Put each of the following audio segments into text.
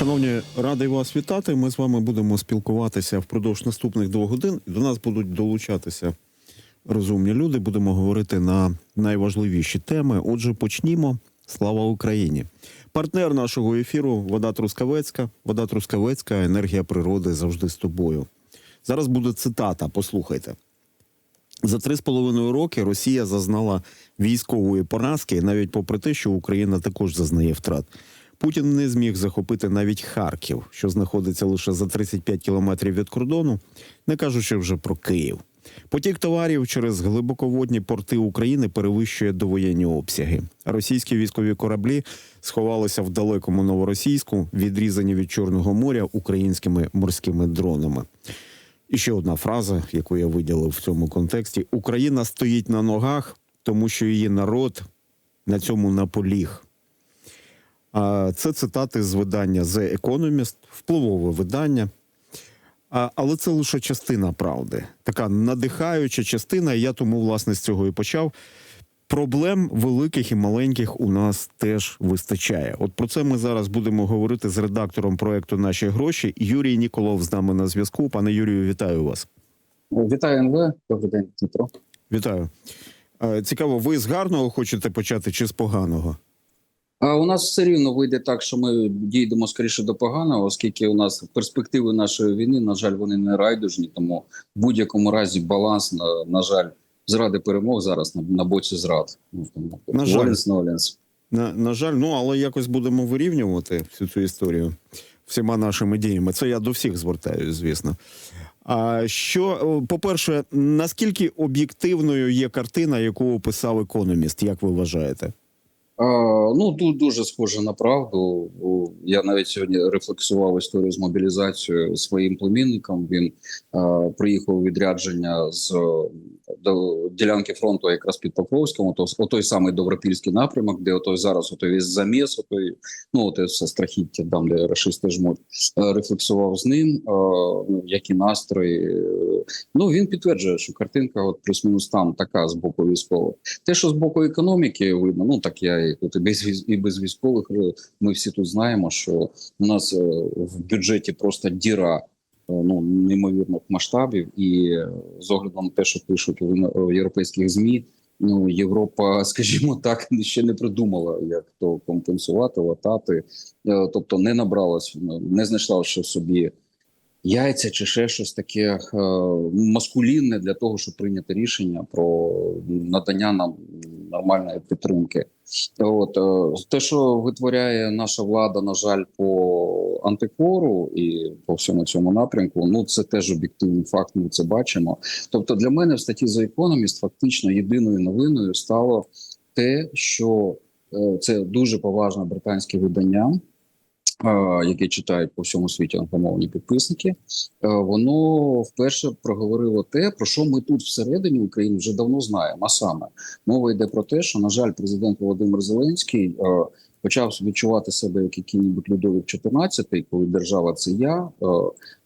Шановні, радий вас вітати. Ми з вами будемо спілкуватися впродовж наступних двох годин. До нас будуть долучатися розумні люди. Будемо говорити на найважливіші теми. Отже, почнімо. Слава Україні! Партнер нашого ефіру Вода Трускавецька. Вода Трускавецька, енергія природи завжди з тобою. Зараз буде цитата. Послухайте. За три з половиною роки Росія зазнала військової поразки, навіть попри те, що Україна також зазнає втрат. Путін не зміг захопити навіть Харків, що знаходиться лише за 35 кілометрів від кордону, не кажучи вже про Київ. Потік товарів через глибоководні порти України перевищує довоєнні обсяги. Російські військові кораблі сховалися в далекому новоросійську, відрізані від Чорного моря українськими морськими дронами. І ще одна фраза, яку я виділив в цьому контексті: Україна стоїть на ногах, тому що її народ на цьому наполіг. Це цитати з видання The Economist, впливове видання. Але це лише частина правди, така надихаюча частина. І я тому власне з цього і почав. Проблем великих і маленьких у нас теж вистачає. От про це ми зараз будемо говорити з редактором проекту Наші гроші. Юрій Ніколов з нами на зв'язку. Пане Юрію, вітаю вас. Вітаю НВ. Добрий день, Дмитро. Вітаю. Цікаво, ви з гарного хочете почати чи з поганого? А у нас все рівно вийде так, що ми дійдемо скоріше до поганого, оскільки у нас перспективи нашої війни, на жаль, вони не райдужні. Тому в будь-якому разі баланс на, на жаль, зради перемог зараз на, на боці зрад. Ну, На жаль. Воленс, не Воленс. На, на жаль, ну але якось будемо вирівнювати всю цю історію всіма нашими діями. Це я до всіх звертаюся, звісно. А що, по-перше, наскільки об'єктивною є картина, яку описав економіст, як ви вважаєте? Ну тут дуже схоже на правду. Я навіть сьогодні рефлексував історію з мобілізацією своїм племінником. Він а, приїхав відрядження з до ділянки фронту, якраз під Покровськом, ото, отой самий Добропільський напрямок, де отой зараз отой весь заміс, отой, ну оте все страхіття, там де рашисти жмуть. Е, Рефлексував з ним, ну, які настрої. Е, Ну він підтверджує, що картинка, от плюс-мінус там така з боку військових. Те, що з боку економіки видно, ну так я і тут і без і без військових. е, Ми всі тут знаємо, що у нас е, в бюджеті просто діра е, ну неймовірних масштабів, і з оглядом на те, що пишуть в європейських змі. Ну, Європа, скажімо так, ще не придумала, як то компенсувати, латати. Тобто не набралась, не знайшла ще собі яйця чи ще щось таке е, маскулінне для того, щоб прийняти рішення про надання нам нормальної підтримки. От е, те, що витворяє наша влада, на жаль, по антикору і по всьому цьому напрямку, ну це теж об'єктивний факт. Ми це бачимо. Тобто, для мене в статті за економіст фактично єдиною новиною стало те, що е, це дуже поважне британське видання яке читають по всьому світі англомовні підписники, е, воно вперше проговорило те, про що ми тут всередині України вже давно знаємо. А саме мова йде про те, що на жаль, президент Володимир Зеленський е, почав відчувати себе як який-небудь Людовик 14, коли держава це я. Е,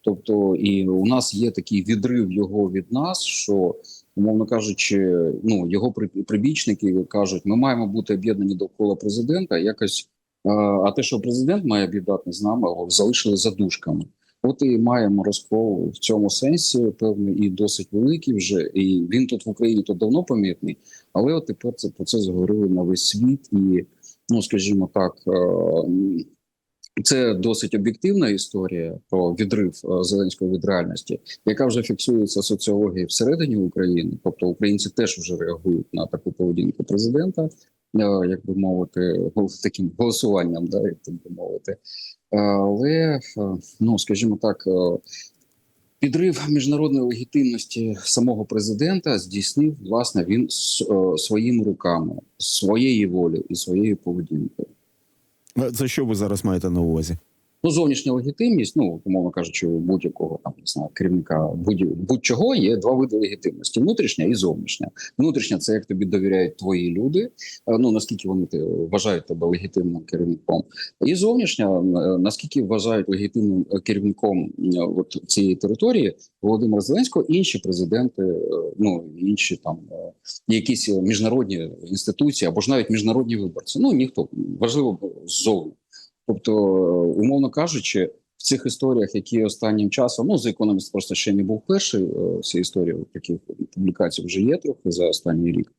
Тобто, і у нас є такий відрив його від нас, що умовно кажучи, ну його при- прибічники кажуть, ми маємо бути об'єднані довкола президента. Якось А те, що президент має об'єднати з нами, залишили за дужками. От і маємо розкол в цьому сенсі, певний і досить великий вже. І він тут в Україні то давно помітний, але от тепер це про це заговорили на весь світ, і ну скажімо так. Це досить об'єктивна історія про відрив е, Зеленського від реальності, яка вже фіксується соціологією всередині України. Тобто українці теж вже реагують на таку поведінку президента, е, як би мовити, таким голосуванням, да, як би мовити. Е, Але ну скажімо так, підрив міжнародної легітимності самого президента здійснив власне він своїми руками, своєї волі і своєю поведінкою. Це що ви зараз маєте на увазі? Ну, зовнішня легітимність, ну умовно кажучи, у будь-якого там не знаю, керівника будь- будь-чого є два види легітимності: внутрішня і зовнішня. Внутрішня це як тобі довіряють твої люди. е, Ну наскільки вони те- вважають тебе легітимним керівником, і зовнішня е, наскільки вважають легітимним е, керівником от цієї території Володимира Зеленського, інші президенти, ну інші там якісь міжнародні інституції або ж навіть міжнародні виборці. Ну ніхто важливо ззовні. Тобто, е, умовно кажучи, в цих історіях, які останнім часом, ну за економіст просто ще не був перший. е, історія історії таких публікацій вже є трохи за останній рік.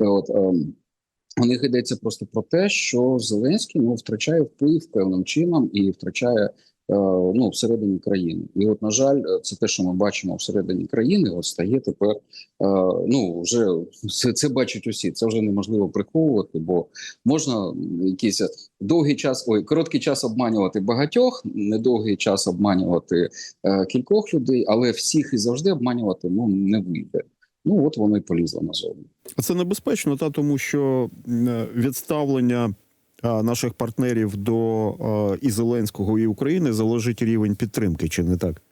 Е, От ем, у них йдеться просто про те, що Зеленський ну втрачає вплив певним чином і втрачає. Е, Ну, всередині країни, і от на жаль, е, це те, що ми бачимо всередині країни, от стає тепер. е, Ну вже це, це бачать усі. Це вже неможливо приховувати, бо можна якийсь довгий час, ой, короткий час обманювати багатьох, недовгий час обманювати кількох людей, але всіх і завжди обманювати ну не вийде. Ну от воно і полізло назовні. А Це небезпечно, та тому що відставлення наших партнерів до і Зеленського і України залежить рівень підтримки, чи не так?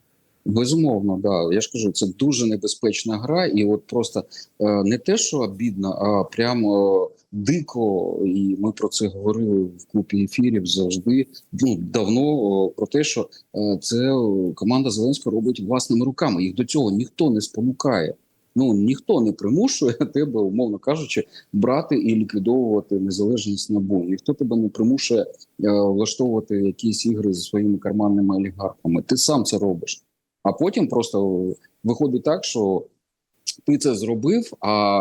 Безумовно, да. Я ж кажу, це дуже небезпечна гра, і от просто е, не те, що обідно, а прямо дико. І ми про це говорили в купі ефірів завжди. Ну давно про те, що е, це команда Зеленського робить власними руками. Їх до цього ніхто не спонукає. Ну ніхто не примушує тебе, умовно кажучи, брати і ліквідовувати незалежність НАБУ. Ніхто тебе не примушує е, влаштовувати якісь ігри зі своїми карманними олігархами. Ти сам це робиш. А потім просто виходить так, що ти це зробив, а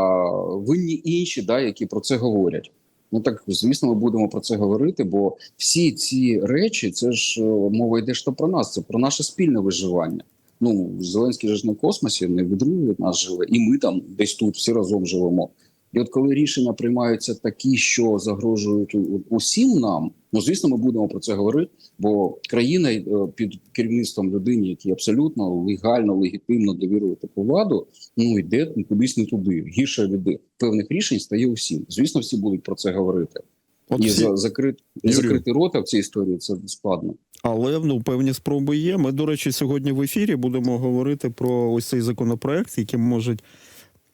винні інші, да, які про це говорять. Ну так звісно, ми будемо про це говорити, бо всі ці речі, це ж е, мова йде то про нас, це про наше спільне виживання. Ну Зеленський же ж в космосі, не відрив від нас живе, і ми там десь тут всі разом живемо. І от коли рішення приймаються такі, що загрожують усім нам, ну звісно, ми будемо про це говорити. Бо країна е, під керівництвом людини, які абсолютно легально, легітимно довірує таку владу, ну йде кудись не туди. Гірше від певних рішень стає усім. Звісно, всі будуть про це говорити. От і всі- за закрит закрити рота в цій історії це складно. Але ну певні спроби є. Ми, до речі, сьогодні в ефірі будемо говорити про ось цей законопроект, яким можуть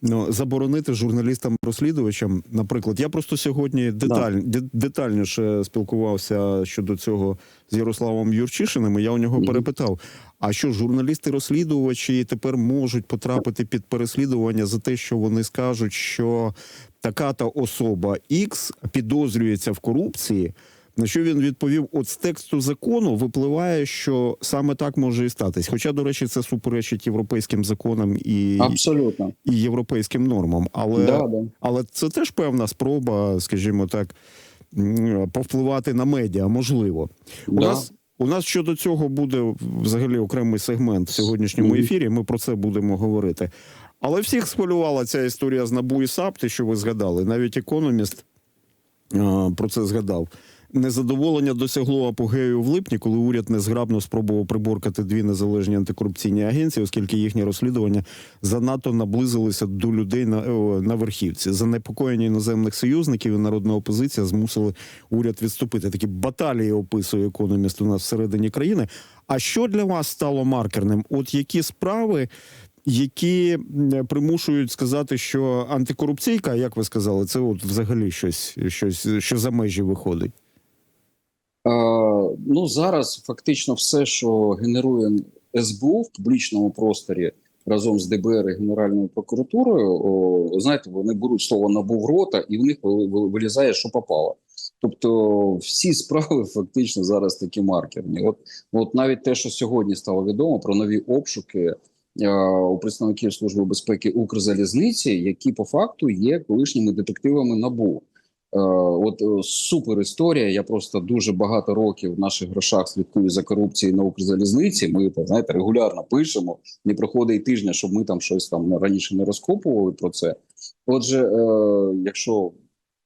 ну, заборонити журналістам-розслідувачам. Наприклад, я просто сьогодні деталь, де- детальніше спілкувався щодо цього з Ярославом Юрчишиним. і Я у нього перепитав: а що журналісти-розслідувачі тепер можуть потрапити під переслідування за те, що вони скажуть, що така та особа X підозрюється в корупції. На що він відповів: от з тексту закону випливає, що саме так може і статись. Хоча, до речі, це суперечить європейським законам і, Абсолютно, і європейським нормам. Але, да, да. але це теж певна спроба, скажімо так, повпливати на медіа. Можливо, у нас. У нас щодо цього буде взагалі окремий сегмент в сьогоднішньому ефірі. Ми про це будемо говорити. Але всіх схвилювала ця історія з НАБУ і САП, те, що ви згадали. Навіть економіст а, про це згадав. Незадоволення досягло апогею в липні, коли уряд незграбно спробував приборкати дві незалежні антикорупційні агенції, оскільки їхні розслідування занадто наблизилися до людей на, на верхівці. Занепокоєння іноземних союзників і народна опозиція змусили уряд відступити. Такі баталії описує економіст у нас всередині країни. А що для вас стало маркерним? От які справи які примушують сказати, що антикорупційка, як ви сказали, це от взагалі щось, щось що за межі виходить. Е, ну зараз фактично все, що генерує СБУ в публічному просторі разом з ДБР і Генеральною прокуратурою, о, знаєте, вони беруть слово набув рота, і в них ви- ви- вилізає, що попало. Тобто всі справи фактично зараз такі маркерні. От, от навіть те, що сьогодні стало відомо про нові обшуки у представників Служби безпеки Укрзалізниці, які по факту є колишніми детективами НАБУ. Е, От е, супер історія. Я просто дуже багато років в наших грошах слідкую за корупцією на Укрзалізниці. Ми так знаєте регулярно пишемо. Не проходить тижня, щоб ми там щось там раніше не розкопували про це. Отже, е, якщо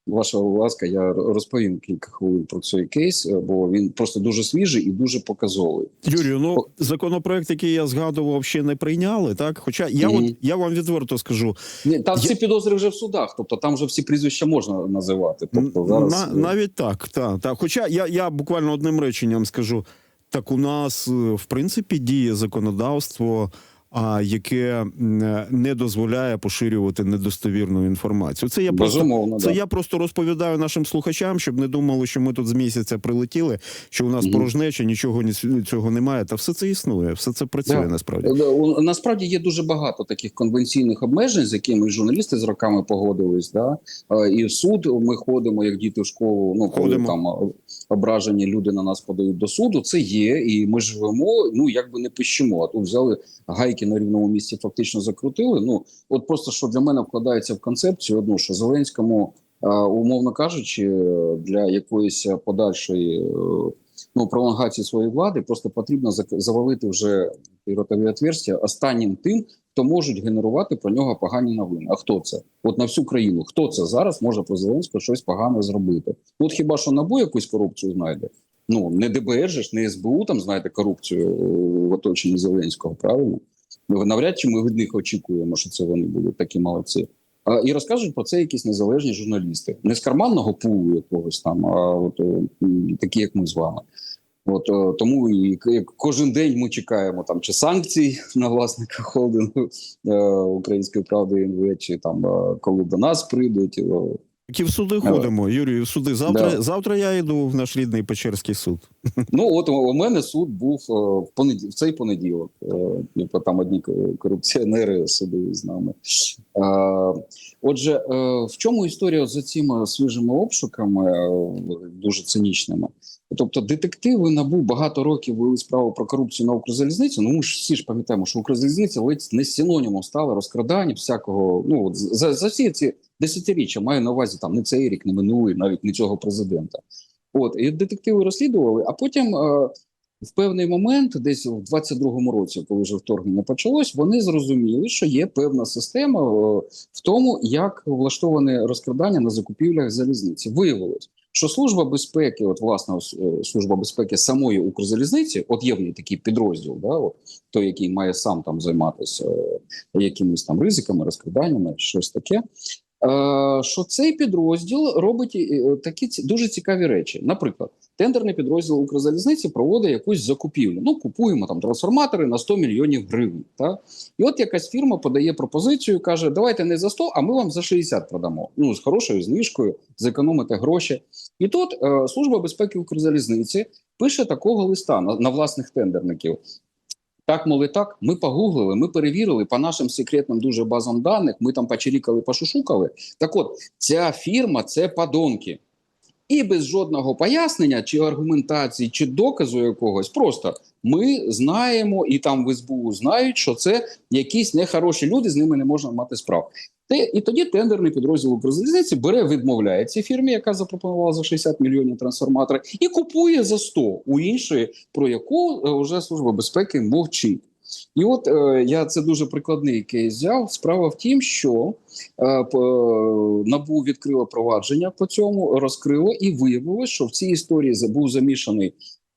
ваша ласка, я розповім кілька хвилин про цей кейс, е, бо він просто дуже свіжий і дуже показовий. Юрію, ну законопроект, який я згадував, ще не прийняли. Так, хоча я Мгм. от я вам відверто скажу, Ні, там Я- всі підозри вже в судах, тобто там вже всі прізвища можна називати. Тобто зараз на, навіть так, та, та. Хоча я, я буквально одним реченням скажу: так у нас е, в принципі діє законодавство. А яке не дозволяє поширювати недостовірну інформацію, це я просто Це да. я просто розповідаю нашим слухачам, щоб не думали, що ми тут з місяця прилетіли, що у нас Мгм. порожнеча, нічого ні- цього немає. Та все це існує, все це працює Да. насправді. Е, Насправді є дуже багато таких конвенційних обмежень, з якими журналісти з роками погодились. Да? Е, І в суд ми ходимо, як діти в школу. Ну коли Ходимо. там ображені люди на нас подають до суду. Це є, і ми живемо. Ну якби не пищимо. А тут взяли гайки на рівному місці, фактично закрутили. Ну от просто що для мене вкладається в концепцію одну, що Зеленському, умовно кажучи, для якоїсь подальшої. е, Ну, пролонгації своєї влади просто потрібно завалити вже ті ротові отверстя останнім тим, хто можуть генерувати про нього погані новини. А хто це? От на всю країну. Хто це зараз може про Зеленського щось погане зробити? От хіба що набу якусь корупцію знайде? Ну не ДБР же ж, не СБУ там знайде корупцію е, в оточенні Зеленського, правильно? Ну, навряд чи ми від них очікуємо, що це вони будуть такі молодці. А, і розкажуть про це якісь незалежні журналісти, не з карманного пулу якогось там, а от е, такі, як ми з вами. От е, тому і кожен день ми чекаємо там чи санкцій на власника холдингу е, Української правди НВ, чи там е, коли до нас прийдуть. Які в суди ходимо, Юрію, в суди. Завтра, Да. завтра я йду в наш рідний Печерський суд. Ну от у мене суд був в понеділ, в цей понеділок. Там одні корупціонери судили з нами. Отже, в чому історія за цими свіжими обшуками, дуже цинічними? Тобто, детективи набу багато років вели справу про корупцію на Укрзалізниці. Ну ми ж всі ж пам'ятаємо, що Укрзалізниця ледь не синонімом стала розкрадання всякого. Ну от за, за всі ці десятиріччя маю на увазі там не цей рік, не минулий, навіть не цього президента. От і детективи розслідували, а потім. Е, в певний момент, десь в 22-му році, коли вже вторгнення почалось, вони зрозуміли, що є певна система е, в тому, як влаштоване розкрадання на закупівлях залізниці. Виявилось, що служба безпеки, от власне е, служба безпеки самої Укрзалізниці, от є в ній такий підрозділ, да, от, той, який має сам там займатися е, якимись там ризиками, розкраданнями, щось таке. Е, що цей підрозділ робить е, такі дуже цікаві речі. Наприклад, тендерний підрозділ Укрзалізниці проводить якусь закупівлю. Ну, купуємо там трансформатори на 100 мільйонів гривень. Та? І от якась фірма подає пропозицію, каже: давайте не за 100, а ми вам за 60 продамо. Ну, з хорошою знижкою, зекономите гроші. І тут е, Служба безпеки Укрзалізниці пише такого листа на, на власних тендерників. Так, мол, і так, ми погуглили, ми перевірили по нашим секретним дуже базам даних, ми там почерікали, пошушукали. Так от, ця фірма це подонки. І без жодного пояснення, чи аргументації, чи доказу якогось, просто ми знаємо, і там в СБУ знають, що це якісь нехороші люди, з ними не можна мати справ. Те, і тоді тендерний підрозділ Укрзалізниці бере, відмовляє цій фірмі, яка запропонувала за 60 мільйонів трансформатори, і купує за 100 у іншої, про яку е, вже служба безпеки мовчить. І от е, я це дуже прикладний кейс взяв. Справа в тім, що е, по- набу відкрило провадження по цьому, розкрило і виявилось, що в цій історії був замішаний.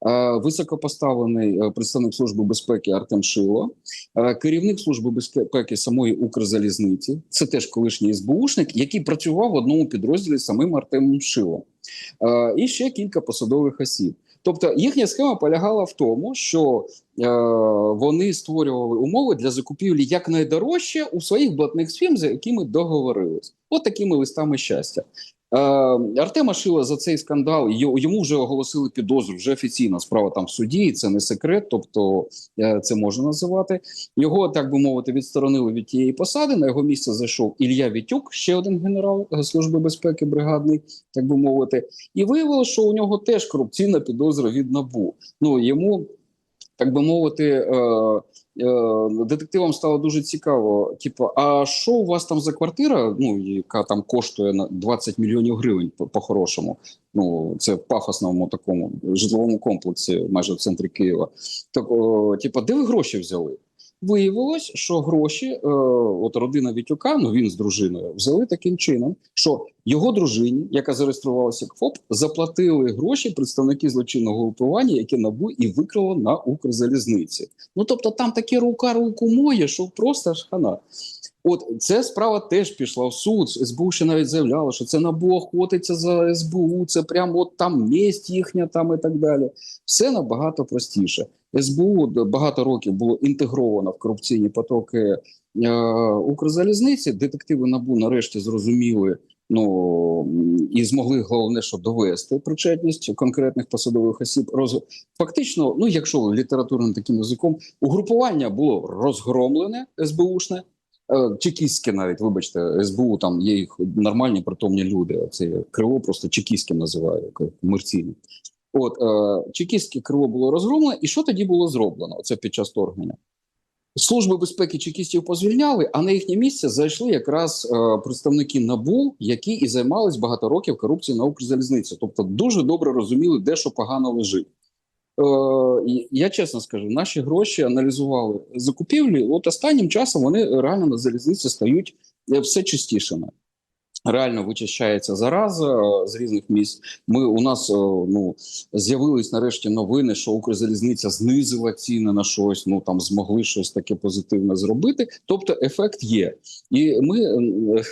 Е, Високопоставлений е, представник служби безпеки Артем Шило, е, керівник служби безпеки самої Укрзалізниці, це теж колишній СБУшник, який працював в одному підрозділі самим Артемом Шилом, і ще кілька посадових осіб. Тобто їхня схема полягала в тому, що е, вони створювали умови для закупівлі якнайдорожче у своїх блатних фірм, за якими договорились. От такими листами щастя. Е, Артема Шила за цей скандал йому вже оголосили підозру, вже офіційна справа там в суді, це не секрет, тобто е, це можна називати. Його, так би мовити, відсторонили від тієї посади. На його місце зайшов Ілля Вітюк, ще один генерал е, служби безпеки бригадний, так би мовити. І виявилося, що у нього теж корупційна підозра від набу. Ну йому, так би мовити, е, е, детективам стало дуже цікаво. Типу, а що у вас там за квартира? Ну яка там коштує на 20 мільйонів гривень по- по-хорошому. Ну це в пафосному такому житловому комплексі, майже в центрі Києва. Так, типу, де ви гроші взяли? Виявилось, що гроші, е, от родина Вітюка, ну він з дружиною, взяли таким чином, що його дружині, яка зареєструвалася як ФОП, заплатили гроші представники злочинного групування, яке набу і викрало на Укрзалізниці. Ну тобто, там таке рука руку моє, що просто ж хана. От ця справа теж пішла в суд. СБУ ще навіть заявляла, що це набу охотиться за СБУ, це прямо от там месть їхня, там і так далі. Все набагато простіше. СБУ багато років було інтегровано в корупційні потоки е, Укрзалізниці. Детективи набу нарешті зрозуміли. Ну і змогли головне, що довести причетність конкретних посадових осіб. Роз... Фактично, ну якщо літературним таким язиком, угрупування було розгромлене СБУшне, е, чекістське навіть, вибачте, СБУ там є їх нормальні притомні люди. Це криво просто чекістським називаю, як комерційно. От е, чекістське крило було розгромлено, і що тоді було зроблено? Це під час вторгнення. Служби безпеки чекістів позвільняли, а на їхнє місце зайшли якраз е, представники НАБУ, які і займались багато років корупцією на Укрзалізниці. Тобто дуже добре розуміли, де що погано лежить. Е, я чесно скажу, наші гроші аналізували закупівлі. От останнім часом вони реально на залізниці стають е, все частішими. Реально вичищається зараза е, з різних місць. Ми у нас е, ну з'явились нарешті новини, що Укрзалізниця знизила ціни на щось. Ну там змогли щось таке позитивне зробити. Тобто, ефект є. І ми е,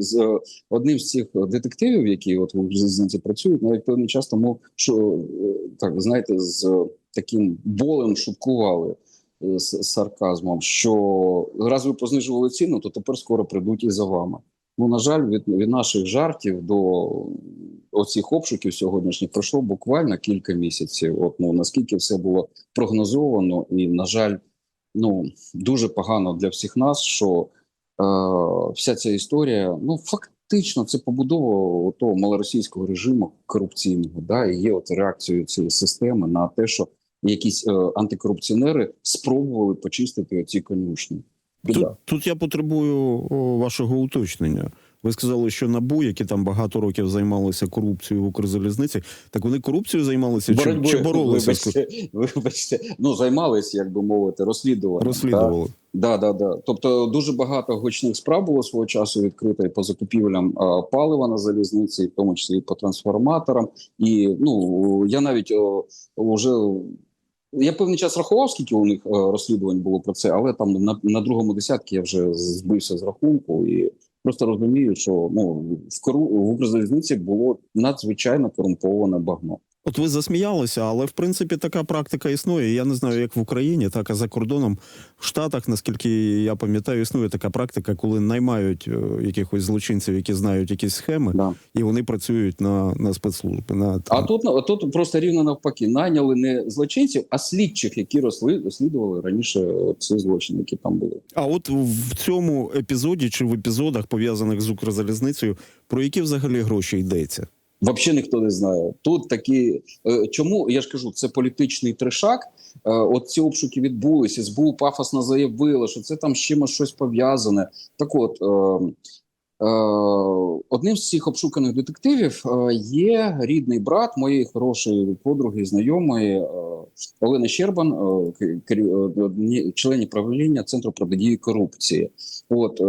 з одним з цих детективів, які от в Укрзалізниці працюють, навіть певний час тому, що так знаєте, з таким болем шуткували. З сарказмом, що раз ви познижували ціну, то тепер скоро прийдуть і за вами. Ну, на жаль, від, від наших жартів до оцих обшуків сьогоднішніх пройшло буквально кілька місяців. От ну наскільки все було прогнозовано, і на жаль, ну дуже погано для всіх нас, що е, вся ця історія, ну фактично, це побудова того малоросійського режиму корупційного. Да, і є от реакцією цієї системи на те, що якісь е, антикорупціонери спробували почистити оці конюшні. Тут, тут я потребую вашого уточнення. Ви сказали, що НАБУ, які там багато років займалися корупцією в Укрзалізниці, так вони корупцією займалися чи, Боротьбою, чи боролися вибачте, вибачте, ну займалися, як би мовити, розслідуванням. розслідували? Да, да, да. Тобто дуже багато гучних справ було свого часу відкрито і по закупівлям а, палива на залізниці, в тому числі і по трансформаторам. І ну я навіть о, уже я певний час рахував, скільки у них е, розслідувань було про це, але там на, на другому десятку я вже збився з рахунку і просто розумію, що ну в кору в Укрзалізниці було надзвичайно корумповане багно. От ви засміялися, але в принципі така практика існує. Я не знаю, як в Україні, так і за кордоном. В Штатах, наскільки я пам'ятаю, існує така практика, коли наймають е, якихось злочинців, які знають якісь схеми, Да. і вони працюють на, на спецслужби. На А тут тут просто рівно навпаки найняли не злочинців, а слідчих, які росли розслідували раніше ці злочини, які там були. А от в цьому епізоді чи в епізодах пов'язаних з Укрзалізницею, про які взагалі гроші йдеться? Взагалі ніхто не знає. Тут такі е, чому я ж кажу, це політичний трешак. Е, От ці обшуки відбулися. СБУ пафосно заявило, що це там з чимось щось пов'язане. Так, от е, е, одним з цих обшуканих детективів є рідний брат моєї хорошої подруги, знайомої Олени Щербан, члені правління центру протидії корупції. От е,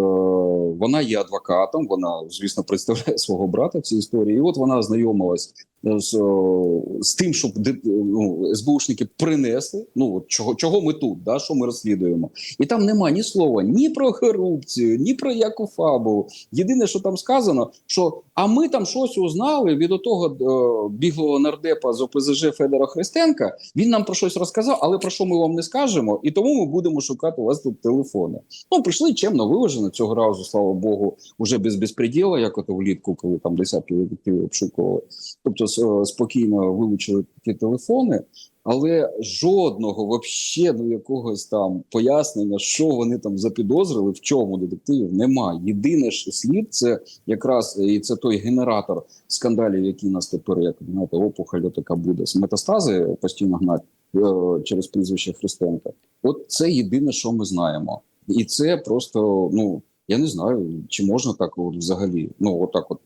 вона є адвокатом. Вона, звісно, представляє свого брата в цій історії. І от вона знайомилась з, о, з тим, щоб де- ну, СБУшники принесли. Ну от чого, чого ми тут, да, що ми розслідуємо, і там нема ні слова ні про корупцію, ні про яку фабулу. Єдине, що там сказано, що а ми там щось узнали від отого е, біглого нардепа з ОПЗЖ Федора Христенка. Він нам про щось розказав, але про що ми вам не скажемо, і тому ми будемо шукати у вас тут телефони. Ну прийшли чемно виважено цього разу, слава Богу, уже без безпреділа, як ото влітку, коли там десятки обшукували. Тобто е, спокійно вилучили ті телефони, але жодного вообще до якогось там пояснення, що вони там запідозрили, в чому детективів немає. Єдине ж слід це якраз і це той генератор скандалів, які нас тепер як знаєте, опухоль така буде з метастази постійно гнать е, через прізвище Христенка. От це єдине, що ми знаємо, і це просто ну я не знаю, чи можна так от взагалі. Ну отак, от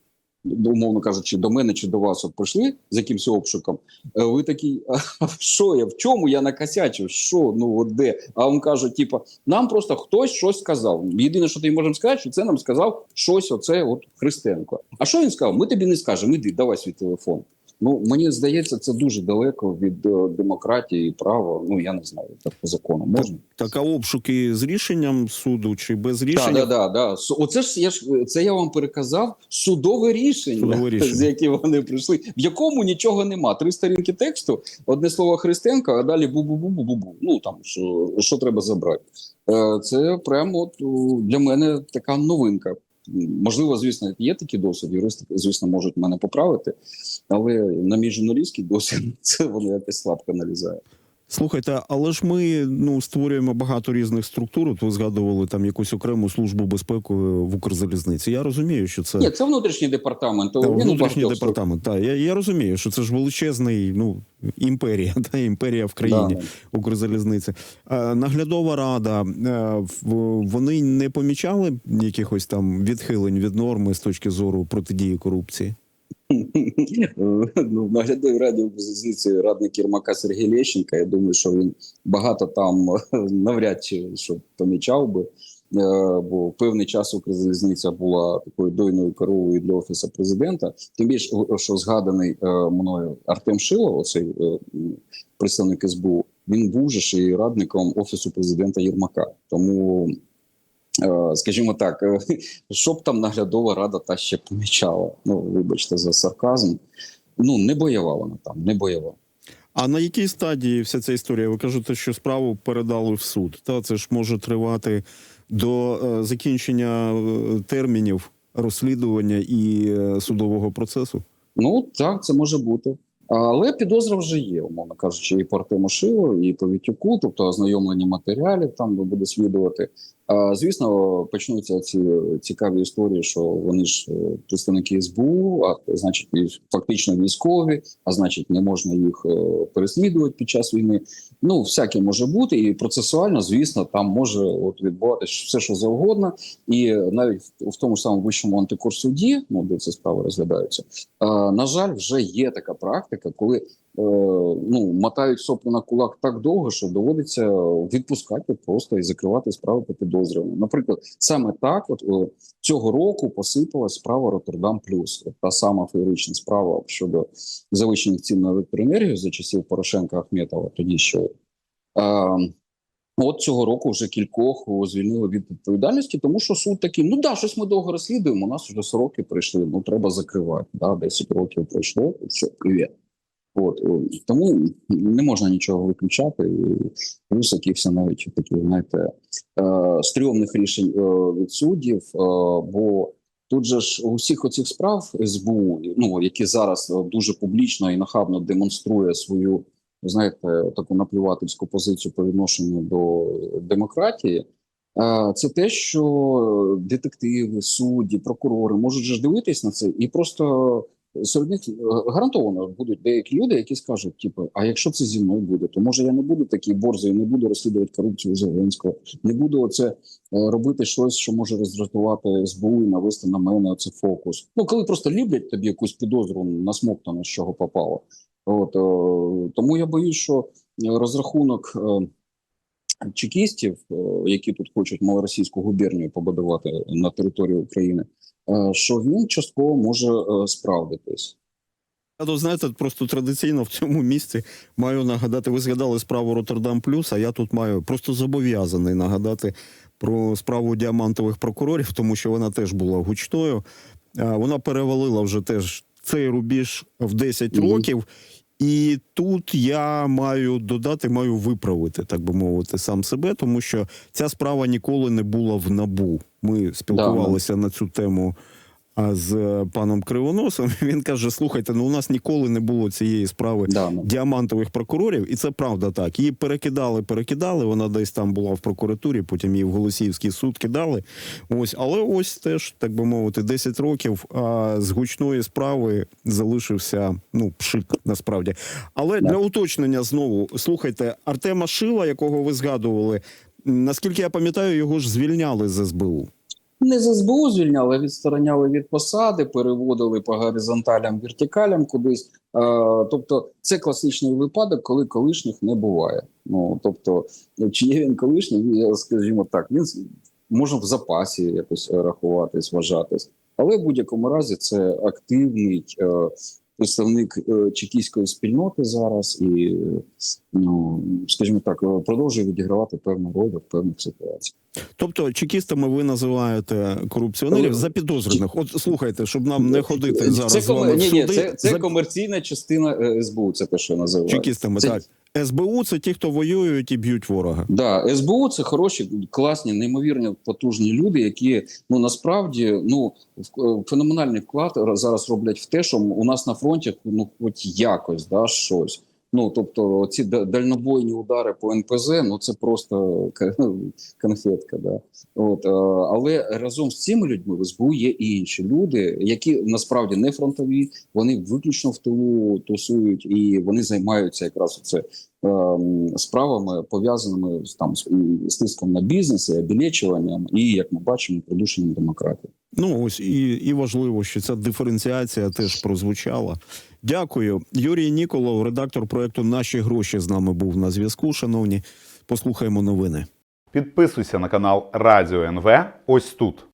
умовно кажучи, до мене чи до вас от прийшли з якимось обшуком. е, Ви такий, а що я в чому я накосячив? Що ну от де? А вам кажуть, типа, нам просто хтось щось сказав. Єдине, що ти можемо сказати, що це нам сказав щось. Оце от Христенко. А що він сказав? Ми тобі не скажемо. Іди, давай свій телефон. Ну мені здається, це дуже далеко від е, демократії і права. Ну я не знаю, так по закону можна. Так, а обшуки з рішенням суду чи без Так, рішення? да, да, да. Оце ж я ж це я вам переказав судове рішення, Судове рішення. з яким вони прийшли, в якому нічого нема. Три сторінки тексту, одне слово Христенка, а далі бу-бу-бу-бу-бу. Ну там що, що треба забрати. Е, Це прямо от для мене така новинка. Можливо, звісно, є такі досвід. Юристи, звісно, можуть мене поправити, але на мій журналістський досвід це воно якось слабко налізає. Слухайте, але ж ми ну створюємо багато різних структур. От ви згадували там якусь окрему службу безпеки в Укрзалізниці. Я розумію, що це Ні, це внутрішній департамент. Та, внутрішній департамент. Так, я, я розумію, що це ж величезний ну імперія, та імперія в країні Да. Укрзалізниці. Е, наглядова рада. Е, в- вони не помічали якихось там відхилень від норми з точки зору протидії корупції. ну, в наглядовій раді опозиції радник Єрмака Сергій Лещенка. Я думаю, що він багато там навряд чи що помічав би. Е, Бо певний час Укрзалізниця була такою дойною коровою для офісу президента. Тим більше, що згаданий е, мною Артем Шило, оцей е, представник СБУ, він був же ж і радником офісу президента Єрмака. Тому, скажімо так, е, що б там наглядова рада та ще помічала. Ну, вибачте за сарказм. Ну не бойова вона там, не бойова. А на якій стадії вся ця історія? Ви кажете, що справу передали в суд. Та це ж може тривати до е, закінчення е, термінів розслідування і е, судового процесу. Ну так, це може бути. Але підозра вже є, умовно кажучи, і по Артему і по Вітюку, тобто ознайомлення матеріалів там буде слідувати. Звісно, почнуться ці цікаві історії, що вони ж е, представники СБУ, а значить, фактично військові, а значить, не можна їх е, переслідувати під час війни. Ну, всяке може бути, і процесуально, звісно, там може от відбуватися все, що завгодно, і навіть в, тому ж самому вищому антикорсуді, ну де ці справи розглядаються. На жаль, вже є така практика, коли ну мотають соплі на кулак так довго, що доводиться відпускати просто і закривати справи по підозрюванню. Наприклад, саме так, от е, цього року посипалась справа Роттердам Плюс, та сама феєрична справа щодо завищених цін на електроенергію за часів Порошенка Ахметова, тоді ще. Е, От цього року вже кількох звільнили від відповідальності, тому що суд такий: ну да, щось ми довго розслідуємо. У нас вже сроки прийшли. Ну треба закривати. Да, 10 років пройшло. Все, привіт. От тому не можна нічого виключати. Плюс якихось навіть таких, знаєте, е, стрьомних рішень е, від суддів. Е, бо тут же ж у всіх оцих справ СБУ, ну які зараз дуже публічно і нахабно демонструє свою знаєте, таку наплювательську позицію по відношенню до демократії. Це те, що детективи, судді, прокурори можуть же дивитись на це, і просто серед них е, гарантовано будуть деякі люди, які скажуть: типу, а якщо це зі мною буде, то може я не буду такий борзий, не буду розслідувати корупцію Зеленського, не буду оце е, робити щось, що може роздратувати СБУ і навести на мене оце фокус. Ну коли просто люблять тобі якусь підозру насмоктану, з чого попало. От е, тому я боюсь, що розрахунок чекістів, які тут хочуть малоросійську губернію побудувати на території України, що він частково може е, справдитись. Я то знаєте, просто традиційно в цьому місці маю нагадати. Ви згадали справу Роттердам Плюс, а я тут маю просто зобов'язаний нагадати про справу діамантових прокурорів, тому що вона теж була гучною. Вона перевалила вже теж цей рубіж в 10 Мгм. років. І тут я маю додати, маю виправити, так би мовити, сам себе, тому що ця справа ніколи не була в набу. Ми спілкувалися на цю тему з е, паном Кривоносом. Він каже: слухайте, ну у нас ніколи не було цієї справи Да, ну. діамантових прокурорів, і це правда так. Її перекидали, перекидали. Вона десь там була в прокуратурі, потім її в Голосіївський суд кидали. Ось, але ось теж, так би мовити, 10 років а з гучної справи залишився ну пшик насправді. Але Да. для уточнення знову слухайте Артема Шила, якого ви згадували. Наскільки я пам'ятаю, його ж звільняли з СБУ. Не з СБУ звільняли, відстороняли від посади, переводили по горизонталям, вертикалям кудись. Е, тобто, це класичний випадок, коли колишніх не буває. Ну тобто, чи є він колишній, скажімо так, він може в запасі якось рахуватись, вважатись. Але в будь-якому разі це активний е, представник е, чекійської спільноти зараз і, е, ну скажімо так, е, продовжує відігравати певну роль в певних ситуаціях. Тобто, чекістами ви називаєте корупціонерів за підозрюваних. От слухайте, щоб нам не ходити зараз Це, з вами в ні, ні, суди. це, це комерційна частина СБУ, це те, що називається чекістами. Це- Так СБУ це ті, хто воюють і б'ють ворога. Да, СБУ це хороші, класні, неймовірні, потужні люди, які ну насправді ну е, феноменальний вклад зараз роблять в те, що у нас на фронті ну хоч якось да щось. Ну тобто, ці дальнобойні удари по НПЗ, ну це просто конфетка. Да. От, е, але разом з цими людьми в СБУ є і інші люди, які насправді не фронтові, вони виключно в тилу тусують і вони займаються якраз це справами пов'язаними з там з, з тиском на бізнес, і обілечуванням, і як ми бачимо, придушенням демократії. Ну ось і, і важливо, що ця диференціація теж прозвучала. Дякую. Юрій Ніколов, редактор проекту Наші гроші з нами був на зв'язку. Шановні, послухаємо новини. Підписуйся на канал Радіо НВ ось тут.